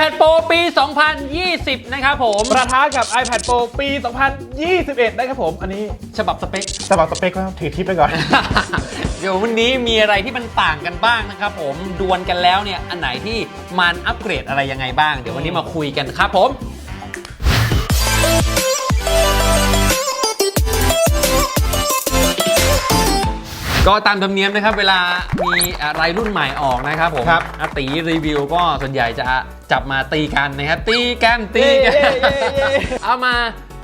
iPad Pro ปี 2020 นะครับผมประท้ากับ iPad Pro ปี 2021 นะครับผม อันนี้ฉบับสเปค สบับสเปคก็ถือทิปไปก่อน เดี๋ยววันนี้มีอะไรที่มันต่างกันบ้างนะครับผมดวลกันแล้วเนี่ย อันไหนที่มันอัปเกรดอะไรยังไงบ้าง เดี๋ยววันนี้มาคุยกันครับผม ก็ตามธรรมเนียมนะครับ เวลามีอะไรรุ่นใหม่ออกนะครับผมครับอาตีรีวิวก็ส่วนใหญ่จะจับมาตีกันนะครับ ตีกันตีกันเย้เย้เย้เย้เอามา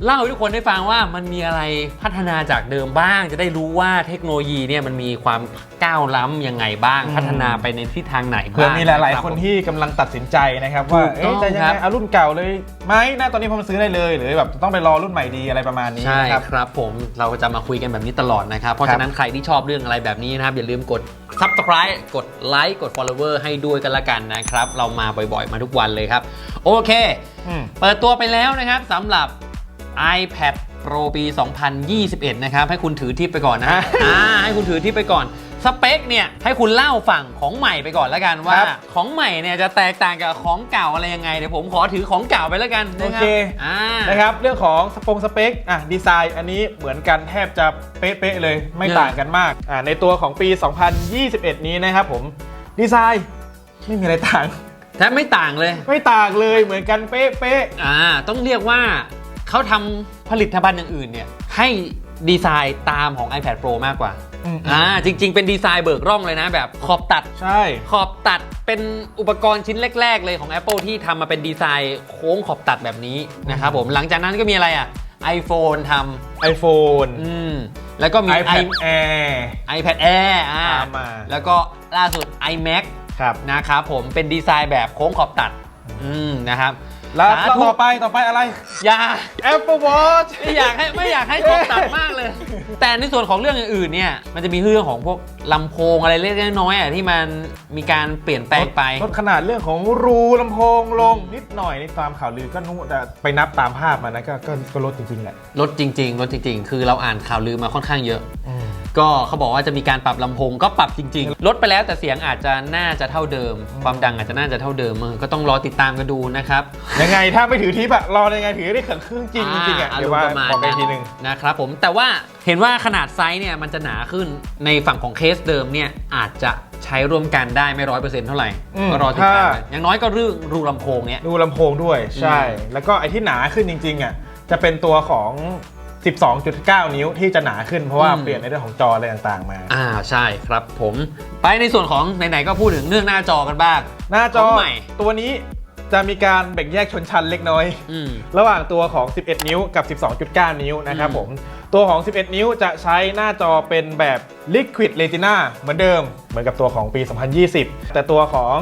เล่าให้ทุกคนได้ฟังว่ามันมีอะไรพัฒนาจากเดิมบ้าง จะได้รู้ว่าเทคโนโลยีเนี่ยมันมีความก้าวล้ำยังไงบ้างอืมพัฒนาไปในทิศทางไหนบ้างเผื่อมีหลายรับๆคนที่กำลังตัดสินใจนะครับถูว่ากต้เอ๊ะองจะยังครัไงบเอารุ่นเก่าเลยไหมนะตอนนี้ผมซื้อได้เลย หรือแบบต้องไปรอรุ่นใหม่ดีอะไรประมาณนี้ใช่นะครับ ครับผมเราจะมาคุยกันแบบนี้ตลอดนะครับ เพราะฉะนั้นใครที่ชอบเรื่องอะไรแบบนี้นะครับ อย่าลืมกด subscribe กดไลค์กด follower ให้ด้วยกันละกันนะครับ เรามาบ่อยๆ มาทุกวันเลยครับ โอเค อืม เปิดตัวไปแล้วนะครับสำหรับ iPad Pro ปี 2021 นะครับ ให้คุณถือทิปไปก่อนนะอะอ่าให้คุณถือทิปไปก่อน สเปคเนี่ย ให้คุณเล่าฝั่งของใหม่ไปก่อนแล้วกันว่าครับของใหม่เนี่ยจะแตกต่างกับของเก่าอะไรยังไง เดี๋ยวผมขอถือของเก่าไปแล้วกันนะครัโอเคอ่านะครับ เรื่องของสปงสเปคอะดีไซน์อันนี้เหมือนกันแทบจะเป๊ะๆเลยไม่เนี่ยต่างกันมากอ่าในตัวของปี 2021 นี้นะครับผมดีไซน์ไม่มีอะไรต่างแทบไม่ต่างเลย ไม่ต่างเลยเหมือนกันเป๊ะอ่าต้องเรียกว่า เขาทำผลิตภัณฑ์อย่างอื่นเนี่ยให้ดีไซน์ตามของ iPad Pro มากกว่าอืม อ่าจริง ๆ เป็นดีไซน์เบิกร่องเลยนะ แบบขอบตัดๆใช่ ขอบตัดเป็นอุปกรณ์ชิ้นแรก ๆ เลยของ Apple ที่ทำมาเป็นดีไซน์โค้งขอบตัดแบบนี้นะครับผมหลังจากนั้นก็มีอะไรอะ iPhone ท iPhone ำอืม แล้วก็มี iPad i- Air iPad Air อ่าตามมา แล้วก็ล่าสุด iMac ครับ นะครับผมเป็นดีไซน์แบบโค้งขอบตัด อืมนะครับ แล้วสาธุ ต่อไปต่อไปอะไร อย่า Apple Watch ไม่อยากให้ไม่อยากให้ขอบตัดมากเลย แต่ในส่วนของเรื่องอื่นๆเนี่ย มันจะมีเรื่องของพวกลำโพงอะไรเล็กๆน้อยๆอะที่มันมีการเปลี่ยนแปลงไป ลดขนาดเรื่องของรูลำโพงลงนิดหน่อยในตามข่าวลือก็นู้แต่ไปนับตามภาพมานะก็ก็ก็ลดจริงๆแหละ ลดจริง ๆ ลดจริง ๆ คือเราอ่านข่าวลือมาค่อนข้างเยอะ ก็เขาบอกว่าจะมีการปรับลำโพงก็ปรับจริง ๆ ลดไปแล้วแต่เสียงอาจจะน่าจะเท่าเดิม ความดังอาจจะน่าจะเท่าเดิมเออก็ต้องรอติดตามกันดูนะครับ ยังไงถ้าไม่ถือทิปอะรอยังไงถือได้เขินครึ่งจริงจริงๆอะาเดี๋ยวว่าอารมณ์ประมาณบอกไปนั้นทีหนึ่งนะครับผมแต่ว่าเห็นว่าขนาดไซส์เนี่ยมันจะหนาขึ้นในฝั่งของเคสเดิมเนี่ยอาจจะใช้ร่วมกันได้ไม่ร้อยเปอร์เซ็นต์เท่าไหร่อืมก็รอติดตามถ้า กันอย่างน้อยก็เรื่องรูลำโพงเนี่ย ดูลำโพงด้วยใช่ แล้วก็ไอ้ที่หนาขึ้นจริงๆอะจะเป็นตัวของ 12.9 นิ้วที่จะหนาขึ้นเพราะว่าอืม เปลี่ยนในเรื่องของจออะไรต่างๆมา อ่าใช่ครับผมไปในส่วนของไหนๆก็พูดถึงเรื่องหน้าจอกันบ้าง หน้าจอของใหม่ ตัวนี้จะมีการแบ่งแยกชนชั้นเล็กน้อย อืม ระหว่างตัวของ 11 นิ้วกับ 12.9 นิ้วนะครับอืม ผม ตัวของ 11 นิ้วจะใช้หน้าจอเป็นแบบ Liquid Retina เหมือนเดิม เหมือนกับตัวของปี 2020 แต่ตัวของ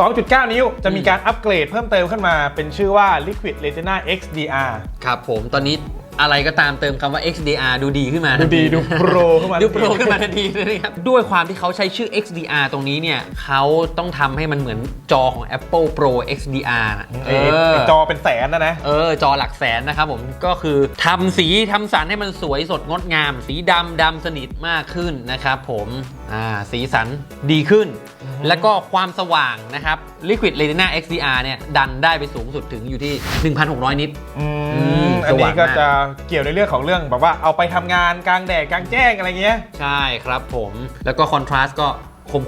12.9 นิ้วจะมีการอัปเกรดเพิ่มเติมขึ้นมาเป็นชื่อว่า Liquid Retina XDR ครับผมตอนนี้ อะไรก็ตามเติมคำว่า XDR ดูดีขึ้นมาทันดูดีทีดูโปรขึ้นมาดูทันทีโปรขึ้นมาทันทีเลยนะครับด้วยความที่เขาใช้ชื่อ XDR ตรงนี้เนี่ยเขาต้องทำให้มันเหมือนจอของ Apple Pro XDR นะเออ จอเป็นแสนนะนะ เออ จอหลักแสนนะครับผมก็คือทำสีทำสันให้มันสวยสดงดงาม สีดำดำสนิทมากขึ้นนะครับผมอ่าสีสันดีขึ้น แล้วก็ความสว่างนะครับ Liquid Retina XDR เนี่ยดันได้ไปสูงสุดถึงอยู่ที่ 1,600 นิต อือืมม อันนี้ก็สว่างมากจะเกี่ยวในเรื่องของเรื่องแบบว่าเอาไปทำงานกลางแดดกลางแจ้งอะไรเงี้ย ใช่ครับผม แล้วก็คอนทราสต์ก็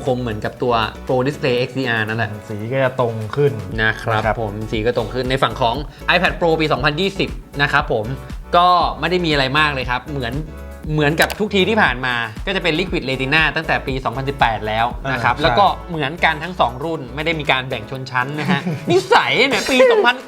คมๆ เหมือนกับตัว Pro Display XDR นั่นแหละ สีก็จะตรงขึ้นนะครับนะครับผมสีก็ตรงขึ้นในฝั่งของ iPad Pro ปี 2020 นะครับผมก็ไม่ได้มีอะไรมากเลยครับ เหมือน เหมือนกับทุกทีที่ผ่านมาก็จะเป็น Liquid Retina ตั้งแต่ปี 2018 แล้วนะครับอ่าแล้วก็ใช่เหมือนกันทั้ง 2 รุ่นไม่ได้มีการแบ่งชนชั้นนะฮะ นิสัยเนี่ยปี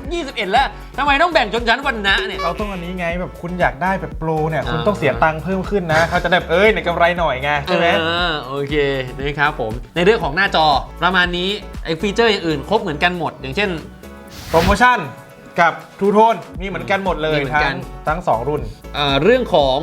2021 แล้วทำไมต้องแบ่งชนชั้นวันนะเนี่ย เราต้องอันนี้ไงแบบคุณอยากได้แบบโปรเนี่ยคุณอ่าต้องเสียตังค์เพิ่มขึ้นนะ เขาจะได้แบบเอ้ยในกำไรหน่อยไงใช่ไหมอ่าโอเคนะครับผมในเรื่องของหน้าจอประมาณนี้ไอ้ฟีเจอร์อย่างอื่นครบเหมือนกันหมด อย่างเช่นโปรโมชั่น กับทูโทนมีเหมือนกันหมดเลยมีเหมือนกัทั้น งทั้งสองรุ่นเอ่อเรื่องของ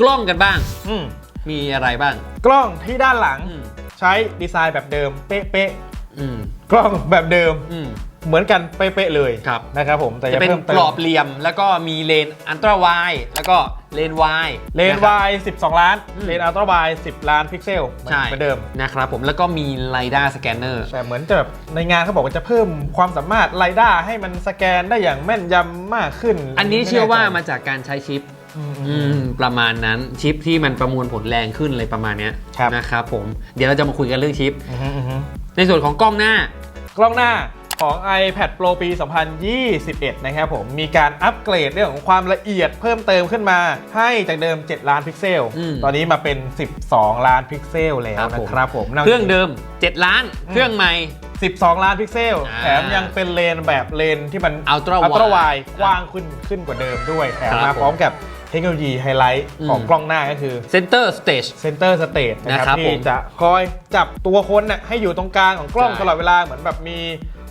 กล้องกันบ้าง อืมมีอะไรบ้างกล้องที่ด้านหลังอืมใช้ดีไซน์แบบเดิม เป๊ะอืมๆกล้องแบบเดิม อืม เหมือนกันเป๊ะๆเลยครับ นะครับผมแต่จะจะเป็นเพิ่มกเติรมอบเหลี่ยม แล้วก็มีเลนอันตราไวแล้วก็เลน Y เลนนะครับ Y 12 ล้านอืมเลนอัลตร้าไว10 ล้านพิกเซลใช่เหมือนเดิมนะครับผมแล้วก็มีไลด้าสแกนเนอร์แต่เหมือนจะแบบในงานเขาบอกว่าจะเพิ่มความสามารถไลด้าให้มันสแกนได้อย่างแม่นยำมากขึ้น อันนี้เชื่อว่าไแใจมาจากการใช้ชิปอืมอืมประมาณนั้นชิปที่มันประมวลผลแรงขึ้นอะไรประมาณเนี้ยครับนะครับผมเดี๋ยวเราจะมาคุยกันเรื่องชิปอือฮึอือฮึในส่วนของกล้องหน้ากล้องหน้า ของ iPad Pro ปี 2021 นะครับผม มีการอัปเกรดเรื่องของความละเอียดเพิ่มเติมขึ้นมา ให้จากเดิม 7 ล้านพิกเซล อืม ตอนนี้มาเป็น 12 ล้านพิกเซลแล้วครับผมนะครับผมนั่นเครื่องเดิม 7 ล้าน เครื่องใหม่ 12 ล้านพิกเซล อ่าแถมยังเป็นเลนแบบเลนที่มัน Ultra อัลตร้า wide ไวกว้างขึ้นขึ้นกว่าเดิมด้วยแถมครัมาบพร้อมกับเทคโนโลยีไฮไลท์ของอืม กล้องหน้าก็คือ Center Stage เซนเตอร์สเตทนะคนะครัรับบผที่มจะคอยจับตัวคนน่ะให้อยู่ตรงกลางของกล้องใช่ตลอดเวลาเหมือนแบบมี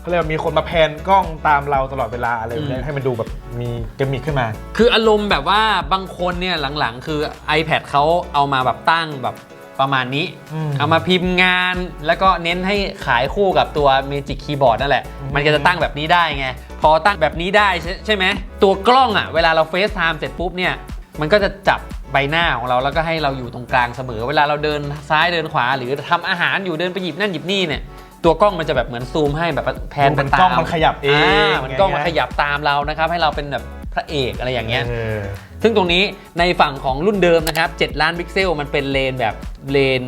เขาเรียกว่ามีคนมาแพนกล้องตามเราตลอดเวลาอะไรแบบนี้อืมให้มันดูแบบมีเกมมิกขึ้นมา คืออารมณ์แบบว่าบางคนเนี่ยหลังๆ คือ iPad เขาเอามาแบบตั้งแบบประมาณนี้ อืมเอามาพิมพ์งานแล้วก็เน้นให้ขายคู่กับตัว Magic Keyboard นั่นแหละ อืม มันก็จะตั้งแบบนี้ได้ไง พอตั้งแบบนี้ได้ใช่ใช่ไหม ตัวกล้องอะ เวลาเรา FaceTime เสร็จปุ๊บเนี่ย มันก็จะจับใบหน้าของเราแล้วก็ให้เราอยู่ตรงกลางเสมอ เวลาเราเดินซ้ายเดินขวาหรือทำอาหารอยู่เดินไปหยิบนั่นหยิบนี่เนี่ย ตัวกล้องมันจะแบบเหมือนซูมให้แบบแพนดูเหมือนไปตามกล้องมันขยับเองามันกล้องมันอย่างขเงี้ยยับตามเรานะครับ ให้เราเป็นแบบพระเอกอะไรอย่างเงี้ยเออซึ่งตรงนี้ในฝั่งของรุ่นเดิมนะครับ 7 ล้านพิกเซลมันเป็นเลนแบบเลน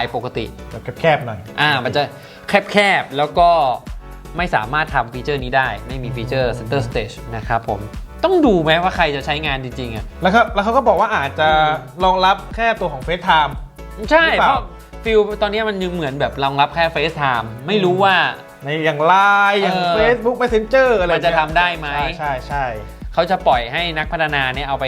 Y ปกติแบบแคบๆหน่อยอ่ามันจะแคบๆ แล้วก็ไม่สามารถทำฟีเจอร์นี้ได้ ไม่มีฟีเจอร์ Center Stage นะครับผมต้องดูไหมว่าใครจะใช้งานจริงๆอะแล้วก็แล้วเขาก็บอกว่าอาจจะรองรับแค่ตัวของ FaceTime ใช่หรือเปเพล่าราะ ฟิลตอนนี้มันยังเหมือนแบบรองรับแค่ FaceTime ไม่รู้ว่า ในอย่างไลน์อย่าง เออ Facebook Messenger อะไรมันจะทำได้ไหม ใช่ใช่ใช่ เขาจะปล่อยให้นักพัฒนาเนี่ยเอาไป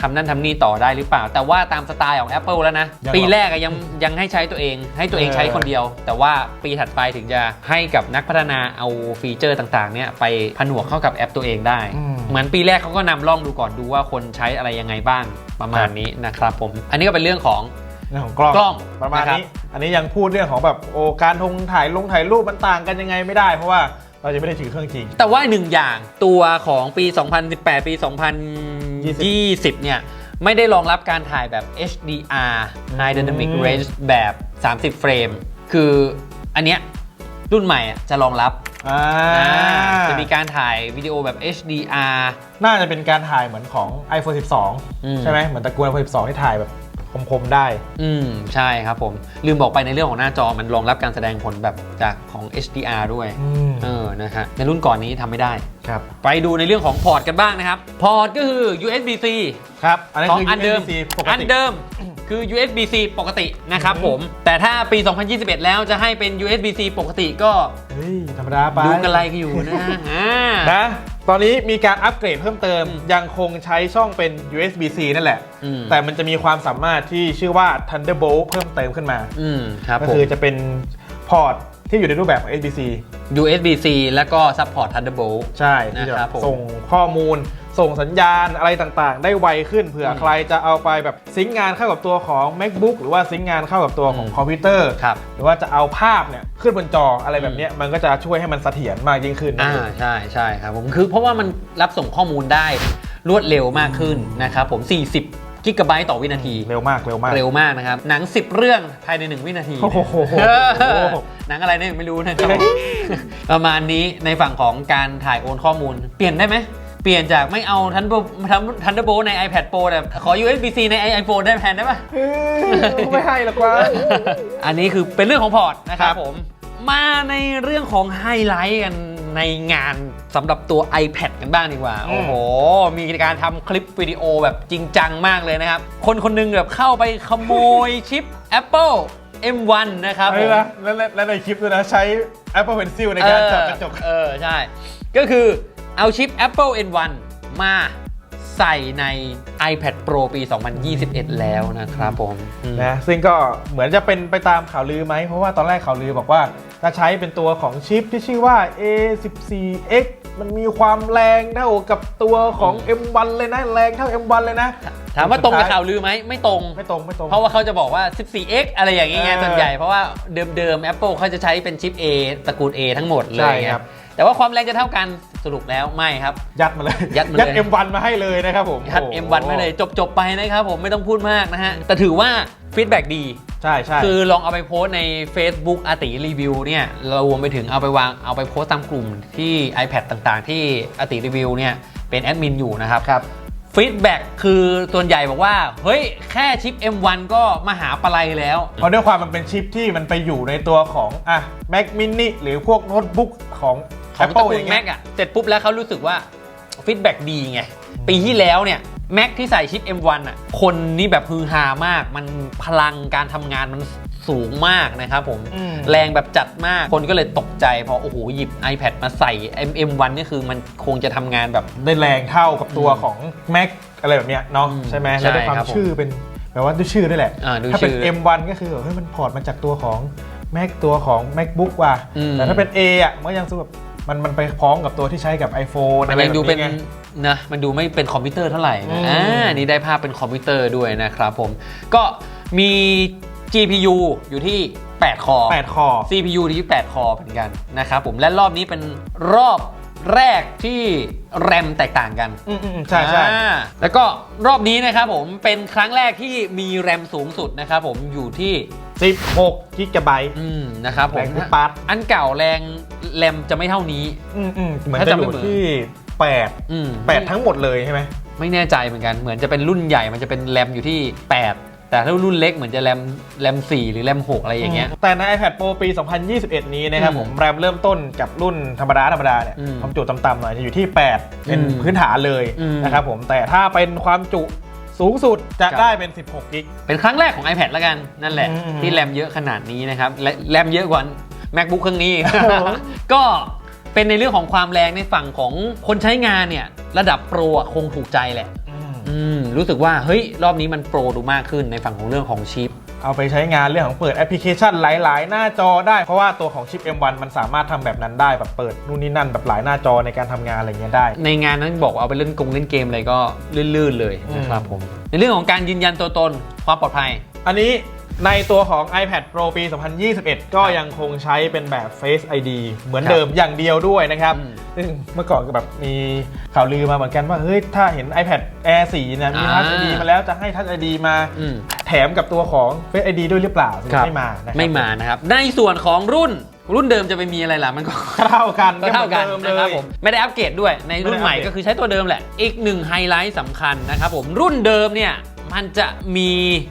ทำนั่นทำนี่ต่อได้หรือเปล่า แต่ว่าตามสไตล์ของ Apple แล้วนะ ยังปีแรกอะยังยังให้ใช้ตัวเอง ให้ตัวเองเออใช้คนเดียว แต่ว่าปีถัดไปถึงจะให้กับนักพัฒนาเอาฟีเจอร์ต่างๆเนี่ยไปผนวกเข้ากับแอปตัวเองได้ อืม เหมือนปีแรกเขาก็นำร่องดูก่อนดูว่าคนใช้อะไรยังไงบ้างประมาณนี้นะครับผม อันนี้ก็เป็นเรื่องของ เรื่องของกล้องกล้องประมาณนะครับนี้ อันนี้ยังพูดเรื่องของแบบโอการทงถ่ายลงถ่ายรูปมันต่างกันยังไงไม่ได้ เพราะว่าเราจะไม่ได้ถือเครื่องจริง แต่ว่าหนึ่งอย่างตัวของปี 2018 ปี 2020 เนี่ยไม่ได้รองรับการถ่ายแบบ HDR High Dynamic อืม Range แบบ 30 เฟรม คืออันเนี้ยรุ่นใหม่อะจะรองรับอ่าอ่าจะมีการถ่ายวิดีโอแบบ HDR น่าจะเป็นการถ่ายเหมือนของ iPhone อืม12 ใช่ไหมเหมือนตระกูล iPhone 12 ที่ถ่ายแบบ คมๆได้ อืมใช่ครับผม ลืมบอกไปในเรื่องของหน้าจอมันรองรับการแสดงผลแบบจากของ HDR ด้วยอืม เออนะฮะในรุ่นก่อนนี้ทำไม่ได้ ครับ ไปดูในเรื่องของพอร์ตกันบ้างนะครับ พอร์ตก็คือ USB-C ครับ อันนี้ของคือ อันเดิม USB-C ปกอันติ เดิม คือ USB-C ปกตินะครับอือฮึผม แต่ถ้าปี 2021 แล้วจะให้เป็น USB-C ปกติก็เฮ้ยธรรมดาไปดูกันอะไรกันอยู่นะอ่า นะ ตอนนี้มีการอัปเกรดเพิ่มเติมอืมยังคงใช้ช่องเป็น USB-C นั่นแหละ อืม แต่มันจะมีความสามารถที่ชื่อว่า Thunderbolt เพิ่มเติมขึ้นมา อืมครับก็ผม คือจะเป็นพอร์ตที่อยู่ในรูปแบบของ USB-C USB-C แล้วก็ support Thunderbolt ใช่ที่จะนะครับผม ส่งข้อมูล ส่งสัญญาณอะไรต่างๆ ได้ไวขึ้นเผื่ออมใครจะเอาไปแบบซิงค์งานเข้ากับตัวของ MacBook หรือว่าซิงค์งานเข้ากับตัวของอืมคอมพิวเตอร์ครับหรือว่าจะเอาภาพเนี่ยขึ้นบนจออะไรแบบเนี้ยมันก็จะช่วยให้มันเสถียรมากยิ่งขึ้นนะอ่าใช่ใช่ครับผมคือเพราะว่ามันรับส่งข้อมูลได้รวดเร็วมากขึ้นนะครับผม 40กิกะไบต์ต่อวินาที เร็วมากเร็วมากเร็วมากนะครับ หนัง 10 เรื่องภายใน 1 วินาที โอ้โหเออหนังอะไรเนี่ยไม่รู้นะครับ ประมาณนี้ในฝั่งของการถ่ายโอนข้อมูล เปลี่ยนได้ไหม เปลี่ยนจากไม่เอาทันโบทันเดอร์โบใน iPad Pro แต่ขอ USB-C ใน iPhone ได้แทนได้ปะเฮ้ยไม่ให้หรอกว่า อันนี้คือเป็นเรื่องของพอร์ตนะครัครับบผม มาในเรื่องของไฮไลท์กันในงานสำหรับตัว iPad กันบ้างดีกว่าอืมโอ้โห มีการทำคลิปวิดีโอแบบจริงจังมากเลยนะครับ คนคนหนึงแบบเข้าไปขโมยชิป Apple M1 นะครับผเฮ้ยมนะแล้วแล้วแล้วในคลิปด้วยนะ ใช้ Apple Pencil ในการจับกระจก เออ ใช่ ก็คือ เอาชิป Apple N1 มาใส่ใน iPad Pro ปี 2021 แล้วนะครับผมอืมนะซึ่งก็เหมือนจะเป็นไปตามข่าวลือไหม เพราะว่าตอนแรกข่าวลือบอกว่าจะใช้เป็นตัวของชิปที่ชื่อว่า A14X มันมีความแรงเท่ากับตัวของ M1 เลยนะ แรงเท่า M1 เลยนะ ถามว่าตรงกับข่าวลือไหมไม่ตรงไม่ตรงไม่ตรง เพราะว่าเขาจะบอกว่า 14x อะไรอย่างเงี้ยเออส่วนใหญ่เพราะว่าเดิมๆ Apple เขาจะใช้เป็นชิป A ตระกูล A ทั้งหมดเลยใช่ไงครับ แต่ว่าความแรงจะเท่ากันสรุปแล้วไม่ครับ ยัดมาเลยยัดมาเลย M1 มาให้เลยนะครับผมยัดโอ้โห M1 ไปเลยจบจบๆไปนะครับผมไม่ต้องพูดมากนะฮะ แต่ถือว่าฟีดแบ็ดี ใช่ใช่คือลองเอาไปโพสต์ใน Facebook อาติรีวิวเนี่ยเรารวมไปถึงเอาไปวางเอาไปโพสต์ตามกลุ่มที่ iPad ต่างๆ ที่อาติรีวิวเนี่ยเป็นแอดมินอยู่นะครับ ครับฟีดแบ็คือส่วนใหญ่บอกว่า เฮ้ย แค่ชิป M1 ก็มาหาปลาไหลแล้ว เพราะด้วยความมันเป็นชิปที่มันไปอยู่ในตัวของอะ Mac mini หรือพวกโน้ตบุ๊กของ ของตระ Apple กูอลย่างแม็เงี้กยอะเสร็จปุ๊บแล้วเขารู้สึกว่าฟีดแบ็ดีไง ปีที่แล้วเนี่ยแม็กที่ใส่ชิป M1 อะคนนี่แบบฮือฮามาก มันพลังการทำงานมันสูงมากนะครับผม อืม แรงแบบจัดมากคนก็เลยตกใจพอโอ้โหหยิบ iPad มาใส่ M M1 นี่คือมันคงจะทำงานแบบ ได้แรงเท่ากับตัวอืมของ Mac อะไรแบบเนี้ยเนาะอืมใช่ไหมใช่แล้วด้วยความครับผมชื่อเป็นแปลว่าด้วยชื่อด้วยแหละ อ่าด้วยถ้าเป็น ชื่อ M1 ก็คือเฮ้ยมันพอร์ตมาจากตัวของ Mac ตัวของ MacBook ว่ะอืม แต่ถ้าเป็น A อะมันก็ยังสู้แบบ มันมันไปพ้องกับตัวที่ใช้กับ iPhone มันอะไรยังแบบดูเป็นไงนะมันดูไม่เป็นคอมพิวเตอร์เท่าไหร่อืนะมอ่านี่ได้ภาพเป็นคอมพิวเตอร์ด้วยนะครับผม ก็มี GPU อยู่ที่ 8 คอ8คอ CPU ที่ 8 คอเหมือนกันนะครับผมและรอบนี้เป็นรอบแรกที่แรมแตกต่างกัน อืมอืมอืมใช่ใช่อ่าแล้วก็รอบนี้นะครับผมเป็นครั้งแรกที่มีแรมสูงสุดนะครับผมอยู่ที่ 16กิกะไบต์อืมนะครับผมแรงทุกปาร์ตอันเก่าแรง แรมจะไม่เท่านี้ อืมอืมเหมือนถ้าจะจำอไม่ยู่เหมือน ที่8อืม8ทั้งหมดเลยใช่ไหมไม่แน่ใจเหมือนกันเหมือนจะเป็นรุ่นใหญ่มันจะเป็นแรมอยู่ที่ 8 แต่ถ้ารุ่นเล็กเหมือนจะแรมแรม4หรือแรม6อะไรอย่างเงี้ย แต่ใน iPad Pro ปี 2021 นี้นะครับอืมผมแรมเริ่มต้นกับรุ่นธรรมดาธรรมดาเนี่ยอืมความจุต่ำๆหน่อยจะอยู่ที่ 8 เป็นอืมพื้นฐานเลยอืม นะครับผมแต่ถ้าเป็นความจุสูงสุดจะครับได้เป็น 16 กิก เป็นครั้งแรกของ iPad แล้วกันนั่นแหละ อืม ที่แรมเยอะขนาดนี้นะครับและแรมเยอะกว่า MacBook เครื่องนี้ครับผมก็เป็นในเรื่องของความแรงในฝั่งของคนใช้งานเนี่ยระดับโปรอะคงถูกใจแหละ อืมรู้สึกว่าเฮ้ยรอบนี้มันโปรดูมากขึ้นในฝั่งของเรื่องของชิป เอาไปใช้งานเรื่องของเปิดแอปพลิเคชันหลาย ๆ หน้าจอได้ เพราะว่าตัวของชิป M1 มันสามารถทำแบบนั้นได้แบบเปิดนู่นนี่นั่นแบบหลายหน้าจอในการทำงานอะไรเงี้ยได้ ในงานนั้นบอกว่าเอาไปเล่นกงเล่นเกมอะไรก็ลื่นๆเลยนะครับอืมผม ในเรื่องของการยืนยันตัวตนความปลอดภัย อันนี้ ในตัวของ iPad Pro ปี 2021 ก็ยังคงใช้เป็นแบบ Face ID เหมือนครับเดิมอย่างเดียวด้วยนะครับอืมซึ่งเมื่อก่อนก็แบบมีข่าวลือมาเหมือนกันว่า เฮ้ย ถ้าเห็น iPad Air 4นะมีอ่า Touch ID มาแล้วจะให้ Touch ID มาอืมแถมกับตัวของ Face ID ด้วยหรือเปล่าซึ่งไม่มานะครับไม่มานะครับ ในส่วนของรุ่นรุ่นเดิมจะไปมีอะไรล่ะ มันก็เท่ากันก็เท่ากันหมือดินะครับเลยผมไม่ได้อัปเกรดด้วยในรุ่นใหม่ไม่ได้อัปเกรดก็คือใช้ตัวเดิมแหละ อีกหนึ่งไฮไลท์สำคัญนะครับผมรุ่นเดิมเนี่ย มันจะมี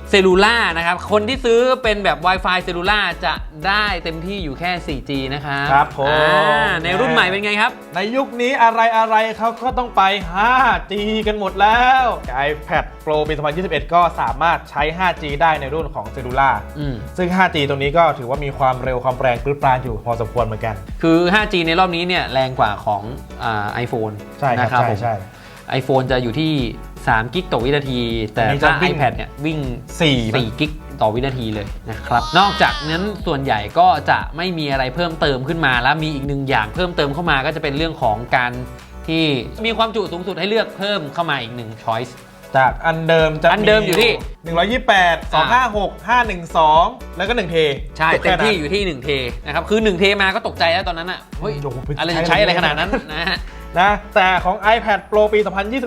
เซลูล่านะครับ คนที่ซื้อเป็นแบบ Wi-Fi เซลูล่าจะได้เต็มที่อยู่แค่ 4G นะครับครับผม อ่าในรุ่นใหม่เป็นไงครับ ในยุคนี้อะไรอะไรเขาก็ต้องไป 5G กันหมดแล้ว iPad Pro ปี 2021 ก็สามารถใช้ 5G ได้ในรุ่นของ Cellular อืม ซึ่ง 5G ตรงนี้ก็ถือว่ามีความเร็วความแรงปรื้ดปรานอยู่พอสมควรเหมือนกัน คือ 5G ในรอบนี้เนี่ยแรงกว่าของอ่า iPhone ใช่ครับนะครับใช่ผมใช่ iPhone จะอยู่ที่ 3 กิกต่อวินาที แต่อันนี้จะถ้าวิ่ง iPad เนี่ยวิ่งสี่4กิกต่อวินาทีเลยนะครับนอกจากนั้นส่วนใหญ่ก็จะไม่มีอะไรเพิ่มเติมขึ้นมา แล้วมีอีกหนึ่งอย่างเพิ่มเติมเข้ามาก็จะเป็นเรื่องของการที่มีความจุสูงสุดให้เลือกเพิ่มเข้ามาอีกหนึ่ง choice จากอันเดิมจะอันเดิมอยู่ที่ 128 256 512 แล้วก็1เทใช่จบเต็แค่มนั้นที่อยู่ที่1เทนะครับคือ1เทมาก็ตกใจแล้วตอนนั้นอะเฮ้ยโอ้โหอะไรจะใช้อะไรขนาดนั้นนะฮะ นะแต่ของ iPad Pro ปี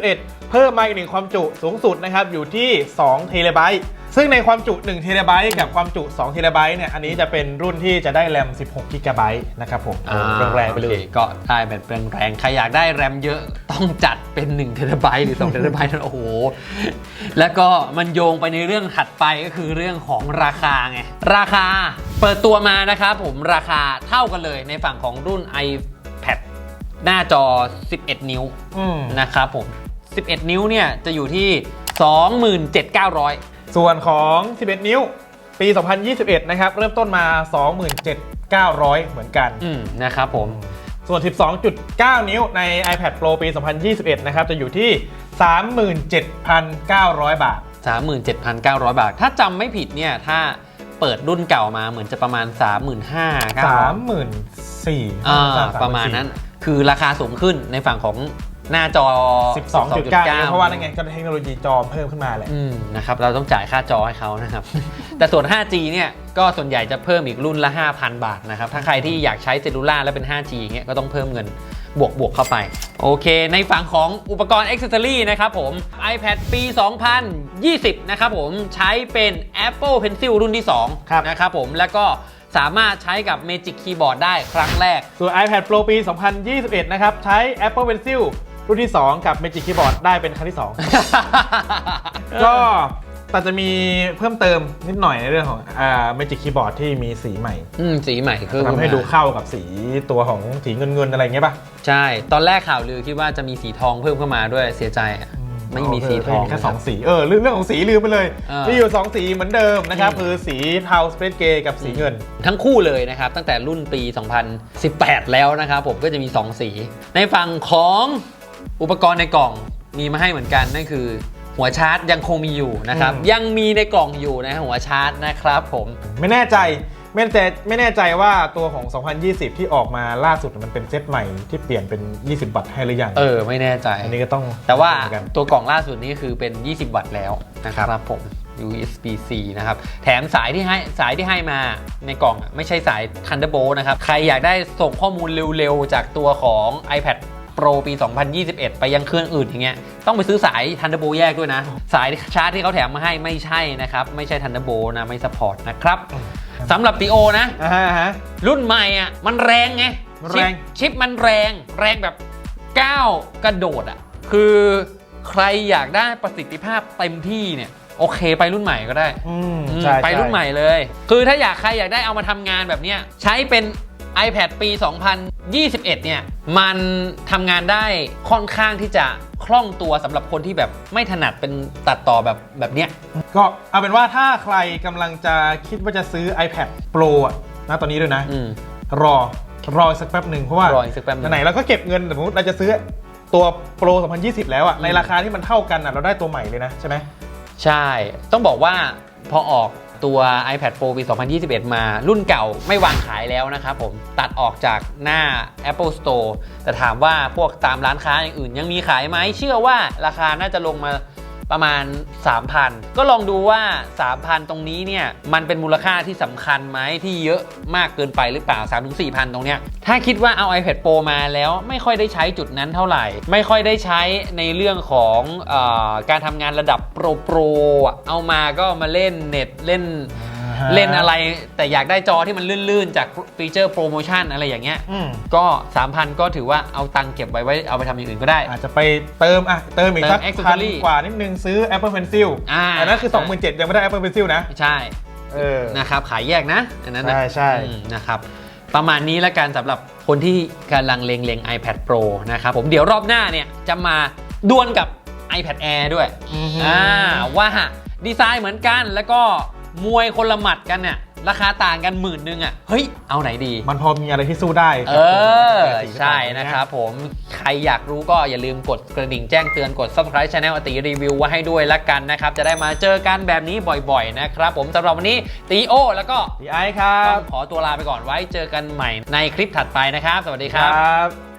2021 เพิ่มมาอีกหนึ่งความจุสูงสุดนะครับอยู่ที่2เทราไบต์ซึ่งในความจุ1เทราไบต์กับความจุ2เทราไบต์เนี่ยอันนี้จะเป็นรุ่นที่จะได้แรม16กิกะไบต์นะครับผมโอ้โหแรงๆไปเลยโอคก็ได้แบบแรงๆใครอยากได้แรมเยอะต้องจัดเป็น1เทราไบต์หรือ2เทราไบต์นั่นโอ้โห แล้วก็มันโยงไปในเรื่องถัดไปก็คือเรื่องของราคาไงราคาเปิดตัวมานะครับผมราคาเท่ากันเลยในฝั่งของรุ่น iPad หน้าจอ 11 นิ้วอืมนะครับผม 11 นิ้วเนี่ยจะอยู่ที่ 27,900 ส่วนของ 11 นิ้ว ปี 2021 นะครับ เริ่มต้นมา 27,900 เหมือนกัน อืมนะครับผม ส่วน 12.9 นิ้วใน iPad Pro ปี 2021 นะครับ จะอยู่ที่ 37,900 บาท 37,900 บาท ถ้าจำไม่ผิดเนี่ย ถ้าเปิดรุ่นเก่ามาเหมือนจะประมาณ 35,900 34,000อ่าประมาณนั้น คือราคาสูงขึ้นในฝั่งของหน้าจอ 12.9นิ้วเพราะว่านั่นไงก็เทคโนโลยีจอเพิ่มขึ้นมาแหละอืมนะครับเราต้องจ่ายค่าจอให้เขานะครับ แต่ส่วน 5G เนี่ยก็ส่วนใหญ่จะเพิ่มอีกรุ่นละ 5,000 บาทนะครับ ถ้าใครที่อยากใช้เซลลูล่าแล้วเป็น 5G อย่างเงี้ยก็ต้องเพิ่มเงินบวกบวกเข้าไป โอเค ในฝั่งของอุปกรณ์ Accessory นะครับผม iPad ปี 2020 นะครับผมใช้เป็น Apple Pencil รุ่นที่ครับ2นะครับผมแล้วก็ สามารถใช้กับ Magic Keyboard ได้ครั้งแรก ส่วน iPad Pro ปี 2021 นะครับ ใช้ Apple Pencil รุ่นที่ 2 กับ Magic Keyboard ได้เป็นครั้งที่ 2 ก็แต่จะมีเพิ่มเติมนิดหน่อยในเรื่องของอ่า Magic Keyboard ที่มีสีใหม่ อืมสีใหม่คือทำให้ดูเข้ากับสีตัวของสีเงินเงินๆอะไรเงี้ยป่ะ ใช่ ตอนแรกข่าวลือคิดว่าจะมีสีทองเพิ่มเข้ามาด้วยเสียใจอะ ไม่มีสีทองมีแค่สองสีเออเรื่องเรื่องของสีลืมไปเลยเออมีอยู่ 2 สีเหมือนเดิมนะครับอืมคือสีเทาสเปซเกย์กับสีเงิน ทั้งคู่เลยนะครับ ตั้งแต่รุ่นปี 2018 แล้วนะครับผมก็จะมี 2 สี ในฝั่งของอุปกรณ์ในกล่องมีมาให้เหมือนกันนั่นคือหัวชาร์จยังคงมีอยู่นะครับอืมยังมีในกล่องอยู่นะหัวชาร์จนะครับผมไม่แน่ใจ ไม่แน่ใจไม่แน่ใจว่าตัวของ 2020 ที่ออกมาล่าสุดมันเป็นเซตใหม่ที่เปลี่ยนเป็น 20วัตต์ให้หรือยังเออ ไม่แน่ใจ อันนี้ก็ต้องแต่ว่าเหมือนกันตัวกล่องล่าสุดนี้คือเป็น 20วัตต์แล้วนะครับผม USB-C นะครับ แถมสายที่ให้สายที่ให้มาในกล่องอะไม่ใช่สาย Thunderbolt นะครับ ใครอยากได้ส่งข้อมูลเร็วๆ จากตัวของ iPad Pro ปี 2021 ไปยังเครื่องอื่นอย่างเงี้ยต้องไปซื้อสาย Thunderbolt แยกด้วยนะ สายชาร์จที่เขาแถมมาให้ไม่ใช่นะครับ ไม่ใช่ Thunderbolt นะไม่สปอร์ตนะครับสำหรับตีโอนะอ่าฮะอ่าฮะ รุ่นใหม่อะมันแรงไงมันแรง ชิปชิปมันแรงแรงแบบก้าวกระโดดอะคือใครอยากได้ประสิทธิภาพเต็มที่เนี่ยโอเคไปรุ่นใหม่ก็ได้อืมอืมใช่ไปรุ่นใหม่เลย คือถ้าอยากใครอยากได้เอามาทำงานแบบเนี้ยใช้เป็น iPad ปี 2021 เนี่ย มันทำงานได้ค่อนข้างที่จะคล่องตัวสำหรับคนที่แบบไม่ถนัดเป็นตัดต่อแบบแบบเนี้ย ก็เอาเป็นว่าถ้าใครกำลังจะคิดว่าจะซื้อ iPad Pro อะนะตอนนี้ด้วยนะ อืม รอรออีกสักแป๊บหนึ่งเพราะว่ารออีกสักแป๊บหนึ่ง ไหนๆเราก็เก็บเงินสมมติเราจะซื้อตัว Pro 2020 แล้วอะในราคาที่มันเท่ากันอะเราได้ตัวใหม่เลยนะใช่ไหม ใช่ ต้องบอกว่าพอออก ตัว iPad Pro ปี 2021 มา รุ่นเก่าไม่วางขายแล้วนะครับผมตัดออกจากหน้า Apple Store แต่ถามว่าพวกตามร้านค้าอย่างอื่น ยังมีขายไหมเชื่อว่าราคาน่าจะลงมา ประมาณ 3,000 ก็ลองดูว่า 3,000 ตรงนี้เนี่ยมันเป็นมูลค่าที่สำคัญไหมที่เยอะมากเกินไปหรือเปล่า 3-4,000 ตรงเนี้ยถ้าคิดว่าเอา iPad Pro มาแล้วไม่ค่อยได้ใช้จุดนั้นเท่าไหร่ ไม่ค่อยได้ใช้ในเรื่องของอการทำงานระดับโปรโปรอะเอามาก็มาเล่นเน็ตเล่น เล่นอะไรแต่อยากได้จอที่มันลื่นๆ จากฟีเจอร์โปรโมชั่นอะไรอย่างเงี้ยอืมก็ 3,000 ก็ถือว่าเอาตังค์เก็บไว้ไว้เอาไปทำอย่างอื่นก็ได้ อาจจะไปเติมอะเติมอีกสักเติม พัน accessory กว่านิดนึงซื้อ Apple Pencil อ่า อันนั้นคือ 27,000ยังไม่ได้ Apple Pencil นะ ใช่ เออ นะครับ ขายแยกนะ อันนั้นนะใช่ใช่ อืมนะครับ ประมาณนี้ละกันสำหรับคนที่กำลังเลงเลง iPad Pro นะครับ ผมเดี๋ยวรอบหน้าเนี่ย จะมาดวลกับ iPad Air ด้วยอือฮึอ่าว่าดีไซน์เหมือนกันแล้วก็ มวยคนละหมัดกันเนี่ยราคาต่างกันหมื่นนึงอะเฮ้ยเอาไหนดี มันพอมีอะไรที่สู้ได้ เออ ใช่นะครับผมใครอยากรู้ก็อย่าลืมกดกระดิ่งแจ้งเตือนกด subscribe channel อติรีวิวไว้ให้ด้วยละกันนะครับ จะได้มาเจอกันแบบนี้บ่อยๆนะครับ ผมสำหรับวันนี้ตีโอ แล้วก็ดีไอครัต้บองขอตัวลาไปก่อนไว้เจอกันใหม่ในคลิปถัดไปนะครับ สวัสดีคครัรับบ